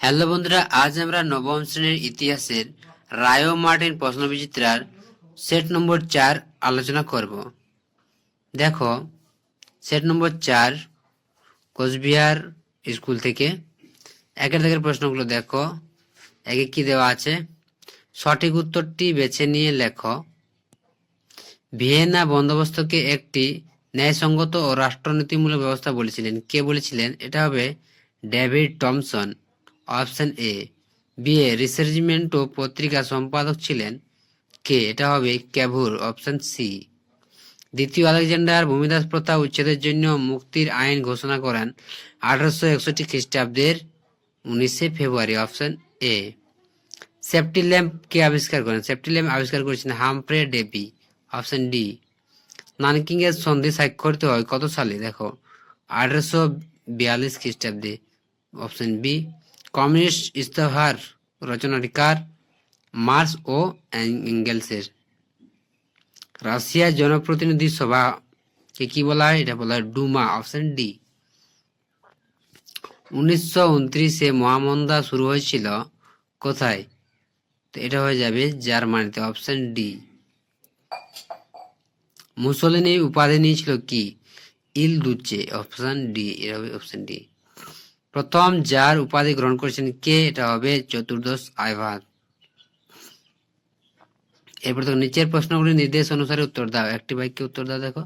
Hello বন্ধুরা, আজ আমরা নবম শ্রেণির ইতিহাসের রায় মার্টিন প্রশ্নবিচিত্রার সেট নম্বর চার আলোচনা করব। দেখো, সেট নম্বর চার, কোচবিহার স্কুল থেকে একের দাগের প্রশ্নগুলো দেখো, একে কি দেওয়া আছে? সঠিক উত্তরটি বেছে নিয়ে লেখো। ভিয়েনা বন্দোবস্তকে একটি ন্যায়সঙ্গত ও রাষ্ট্রনীতিমূলক ব্যবস্থা বলেছিলেন। কে বলেছিলেন? এটা হবে David Thomson. Option A, B A রিসার্চমেন্ট ও পত্রিকা সম্পাদক ছিলেন। কে, এটা হবে ক্যাভুর, অপশন সি। দ্বিতীয় আলেকজান্ডার ভূমিদাস প্রথা উচ্ছেদের জন্য মুক্তির আইন ঘোষণা করেন আঠারোশো একষট্টি খ্রিস্টাব্দের উনিশে ফেব্রুয়ারি, অপশন এ। সেফটি ল্যাম্প কে আবিষ্কার করেন? সেফটি ল্যাম্প আবিষ্কার করেছেন হামফ্রে ডেবি, অপশন ডি। নানকিংয়ের সন্ধি স্বাক্ষরিত হয় কত সালে? দেখো, আঠারোশো বিয়াল্লিশ খ্রিস্টাব্দে, অপশন বি। কমিউনিস্ট ইস্তেহার রচনাটি কার মার্স ও এঙ্গেলসের। রাশিয়ার জনপ্রতিনিধি সভা কে কি বলা হয়? এটা বলা হয় ডুমা, অপশন ডি। উনিশশো উনত্রিশে মহামন্দা শুরু হয়েছিল কোথায়? তো এটা হয়ে যাবে জার্মানিতে, অপশন ডি। মুসলিনী উপাধি নিয়েছিল কি? ইল দুচে অপশন ডি এটা হবে অপশন ডি। প্রথম যার উপাধি গ্রহণ করেছেন কে, এটা হবে চতুর্দশ আইভার। এরপর দেখো, নিচের প্রশ্নগুলি নির্দেশ অনুসারে উত্তর দাও। একটি বাক্যে উত্তর দাও, দেখো।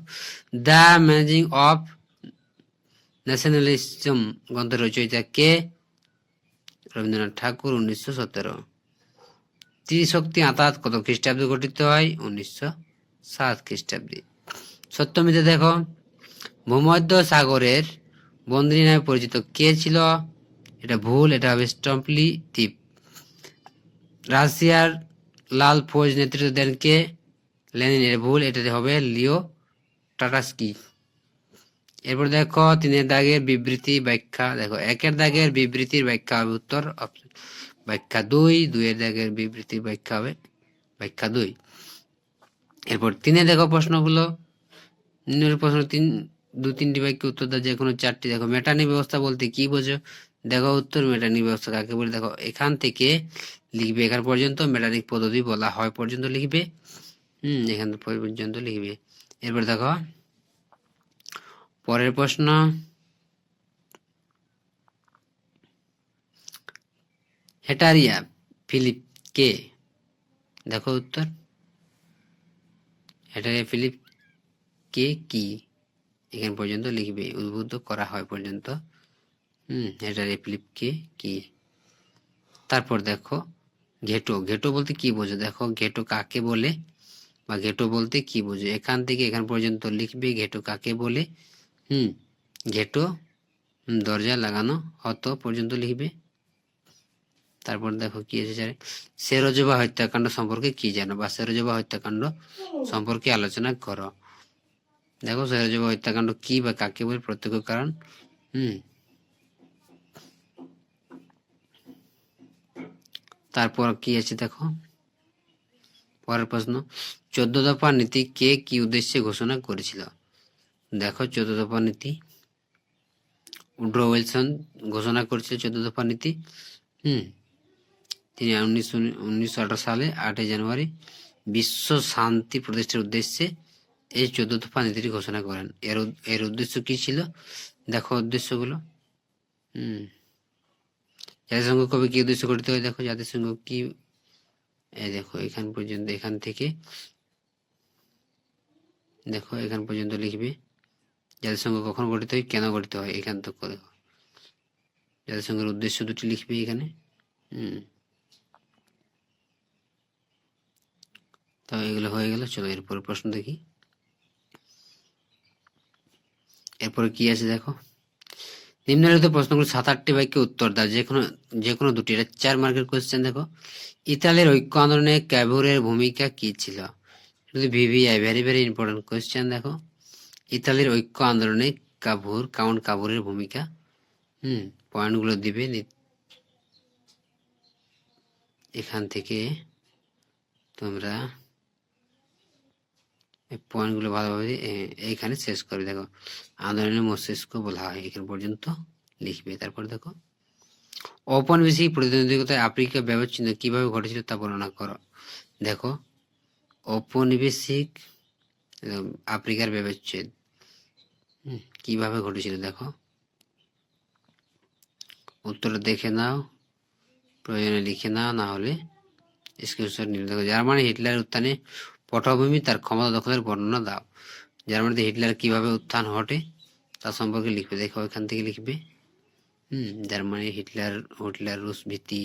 দ্য ম্যানেজিং অফ ন্যাশনালিজম গ্রন্থের রচয়িতা কে? রবীন্দ্রনাথ ঠাকুর, উনিশশো সতেরো। ত্রিশক্তি আতাত কত খ্রিস্টাব্দে গঠিত হয়? উনিশশো সাত খ্রিস্টাব্দে। সত্যমিতে দেখো। ভূমধ্য সাগরের বন্দিনী নামে পরিচিত। কে ছিল? এটা ভুল, এটা হবে স্টম্পলি দ্বীপ রাশিয়ার লাল ফৌজ নেতৃত্ব দেন কে? লেনিন এর ভুল এটা হবে লিও টাটাস্কি। এরপর দেখো, তিনের দাগের বিবৃতি ব্যাখ্যা। দেখো, একের দাগের বিবৃতির ব্যাখ্যা হবে উত্তর, option। ব্যাখ্যা দুই, দুইয়ের দাগের বিবৃতির ব্যাখ্যা হবে ব্যাখ্যা দুই। এরপর তিনে দেখো প্রশ্নগুলো। প্রশ্ন তিন দু তিনটি বাক্যে উত্তর দাও যে কোনো চারটি। দেখো মেটানি ব্যবস্থা বলতে কি বোঝো? দেখো, উত্তর মেটানি ব্যবস্থা কাকে বলে? দেখো, এখান থেকে লিখবে, এখান পর্যন্ত মেটানিক পদ্ধতি বলা হয় পর্যন্ত লিখবে। হুম, এখান পর্যন্ত লিখবে। এরপর দেখো, পরের প্রশ্ন। হেটারিয়া ফিলিপ কে? দেখো উত্তর। হেটারিয়া ফিলিপ কে কি? এখান পর্যন্ত লিখবে, উদ্বুদ্ধ করা হয় পর্যন্ত। হুম, এটা ফিলিপ কে তারপর দেখো, ঘেটো ঘেটো বলতে কি বোঝো? দেখো, ঘেটো কাকে বলে বা ঘেটো বলতে কি বোঝো? এখান থেকে এখান পর্যন্ত লিখবে ঘেটো কাকে বলে? হুম, ঘেটো দরজা লাগানো হতো পর্যন্ত লিখবে। তারপর দেখো কি আছে সেরোজবা হত্যাকাণ্ড সম্পর্কে কি জানো বা সেরোজবা হত্যাকাণ্ড সম্পর্কে আলোচনা করো। দেখো সেরোজবা হত্যাকাণ্ড কি বা কাকে বলে প্রত্যক্ষ কারণ? হুম। তারপর কি আছে দেখো? পরের প্রশ্ন, চোদ্দ দফা নীতি কে কি উদ্দেশ্যে ঘোষণা করেছিল? দেখো চোদ্দ দফা নীতি। উড্রো উইলসন ঘোষণা করেছিল চোদ্দ দফা নীতি। হুম। তিনি উনিশশো উনিশশো সালে আটই জানুয়ারি বিশ্ব শান্তি প্রতিষ্ঠার উদ্দেশ্যে এই চোদ্দ দফা নীতিটি ঘোষণা করেন। এর এর উদ্দেশ্য কি ছিল? দেখো উদ্দেশ্যগুলো। হুম। জাতিসংঘ কবে কি উদ্দেশ্য গঠিত হয়? দেখো জাতিসংঘ কি, এই দেখো এখান পর্যন্ত, এখান থেকে। দেখো এখান পর্যন্ত লিখবে। জাতিসংঘ কখন গঠিত হয়? কেন গঠিত হয়? এখান তো দেখো। জাতিসংঘের উদ্দেশ্য দুটি লিখবে এখানে। হুম। তো এগুলো হয়ে গেল। চলো এরপর প্রশ্ন দেখি। এরপরে কি আছে দেখো? নিম্নলিখিত প্রশ্নগুলো সাত, আটটি বাক্যে উত্তর দাও, যে কোনো যে কোনো দুটি। এটা চার মার্কের কোয়েশ্চেন দেখো। ইতালির ঐক্য আন্দোলনে ক্যাভুরের ভূমিকা কি ছিল? VVI very very important question দেখো। ইতালির ঐক্য আন্দোলনে কাভুর কাউন্ট কাভুরের ভূমিকা, হুম, পয়েন্টগুলো দিবে এখান থেকে তোমরা পয়েন্টগুলো ভালোভাবে এইখানে শেষ করে, দেখো। আন্দোলনের মস্তিষ্ক বলা হয়, এখান পর্যন্ত লিখবে। তারপর দেখো, ঔপনিবেশিক প্রতিদ্বন্দ্বিতায় আফ্রিকা ব্যবচ্ছিন্ন কীভাবে ঘটেছিল তা বর্ণনা করো। দেখো, ঔপনিবেশিক আফ্রিকার ব্যবচ্ছেদ কীভাবে ঘটেছিল, দেখো। উত্তর দেখে নাও, প্রয়োজনে লিখে নাও, না হলে স্ক্রিনশট নিয়ে দেখো, জার্মানি হিটলার উত্থানে পটভূমি তার ক্ষমতা দখলের বর্ণনা দাও। জার্মানিতে হিটলার কীভাবে উত্থান ঘটে তা সম্পর্কে লিখবে। দেখো ওইখান থেকে লিখবে। হুম, জার্মানি, হিটলার হিটলার, রুশ ভীতি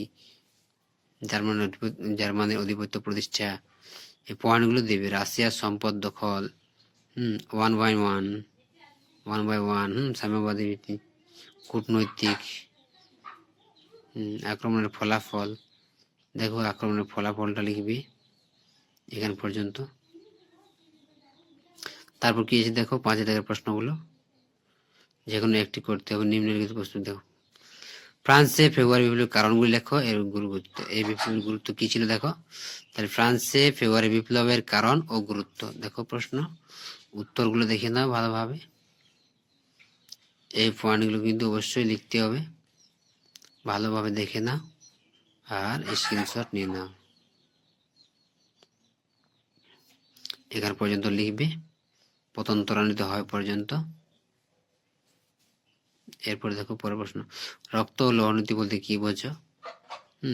জার্মানের অধিপত্য জার্মানির আধিপত্য প্রতিষ্ঠা। এই পয়েন্টগুলো দেবে। রাশিয়ার সম্পদ দখল। হুম, one by one one by one, hmm, সাম্যবাদী ভিত্তি কূটনৈতিক আক্রমণের ফলাফল। দেখো, আক্রমণের ফলাফলটা লিখবি। এখান পর্যন্ত। তারপর কি আছে দেখো, পাঁচ দাগের প্রশ্নগুলো। যে কোনো একটি করতে হবে, নিম্নলিখিত প্রশ্ন দেখো। ফ্রান্সে ফেব্রুয়ারি বিপ্লবের কারণগুলি লেখো, এর গুরুত্ব, এই বিপ্লবের গুরুত্ব কি ছিল দেখো? তাহলে ফ্রান্সে ফেব্রুয়ারি বিপ্লবের কারণ ও গুরুত্ব। দেখো প্রশ্ন, উত্তরগুলো দেখে নাও ভালোভাবে। এই পয়েন্টগুলো কিন্তু অবশ্যই লিখতে হবে। ভালোভাবে দেখে নাও আর স্ক্রিনশট নিয়ে নাও। এখান পর্যন্ত লিখবে। পতন ত্বরান্বিত হয় পর্যন্ত। এরপরে দেখো পরের প্রশ্ন। রক্ত লোহনীতি বলতে কি বোঝো?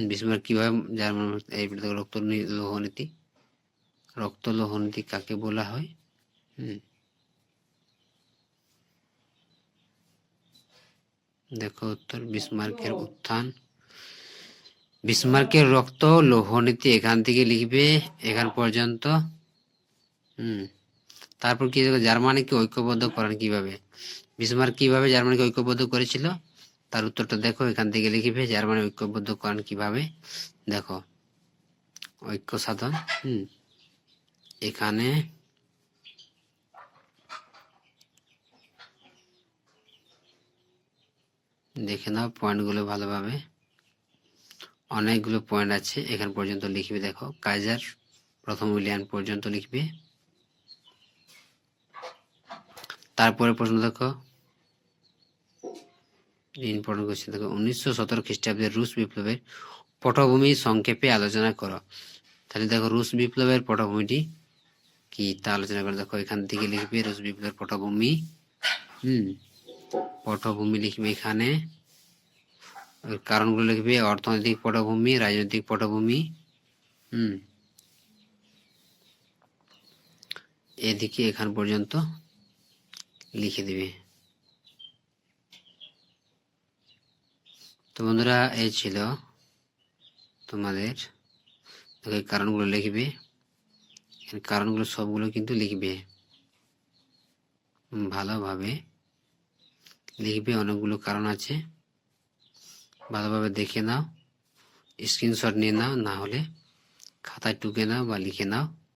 বিস্মার কীভাবে জার্মান এই দেখো রক্ত লোহনীতি রক্ত লোহনীতি কাকে বলা হয়? হুম। দেখো উত্তর বিসমার্কের উত্থান। বিসমার্কের রক্ত লোহনীতি এখান থেকে লিখবে এখান পর্যন্ত। হুম। তারপর কি জার্মানিকে ঐক্যবদ্ধ করেন কীভাবে? বিসমার্ক কীভাবে জার্মানিকে ঐক্যবদ্ধ করেছিল? তার উত্তরটা দেখো, এখান থেকে লিখবে জার্মানি ঐক্যবদ্ধ করেন কীভাবে? দেখো, ঐক্য সাধন, হুম। এখানে দেখে নাও পয়েন্টগুলো ভালোভাবে। অনেকগুলো পয়েন্ট আছে, এখান পর্যন্ত লিখবে, দেখো, কাইজার প্রথম উইলিয়ান পর্যন্ত লিখবে। তারপরে প্রশ্ন দেখো। ইম্পর্টেন্ট কোশ্চেন দেখো, উনিশশো সতেরো খ্রিস্টাব্দের রুশ বিপ্লবের পটভূমি সংক্ষেপে আলোচনা করো। তাহলে দেখো, রুশ বিপ্লবের পটভূমিটি কি? তা আলোচনা করে। দেখো, এখান থেকে লিখবে রুশ বিপ্লবের পটভূমি। হুম, পটভূমি লিখবে এখানে। কারণগুলো লিখবে, অর্থনৈতিক পটভূমি, রাজনৈতিক পটভূমি। হুম, এদিকে এখান পর্যন্ত। লিখে দিবে। তো বন্ধুরা, এই ছিল তোমাদের কারণগুলো লিখবে। কারণগুলো সবগুলো কিন্তু লিখবে। ভালোভাবে লিখবে, অনেকগুলো কারণ আছে। ভালোভাবে দেখে নাও স্ক্রিনশট নিয়ে নাও, না হলে খাতায় টুকে নাও বা লিখে নাও।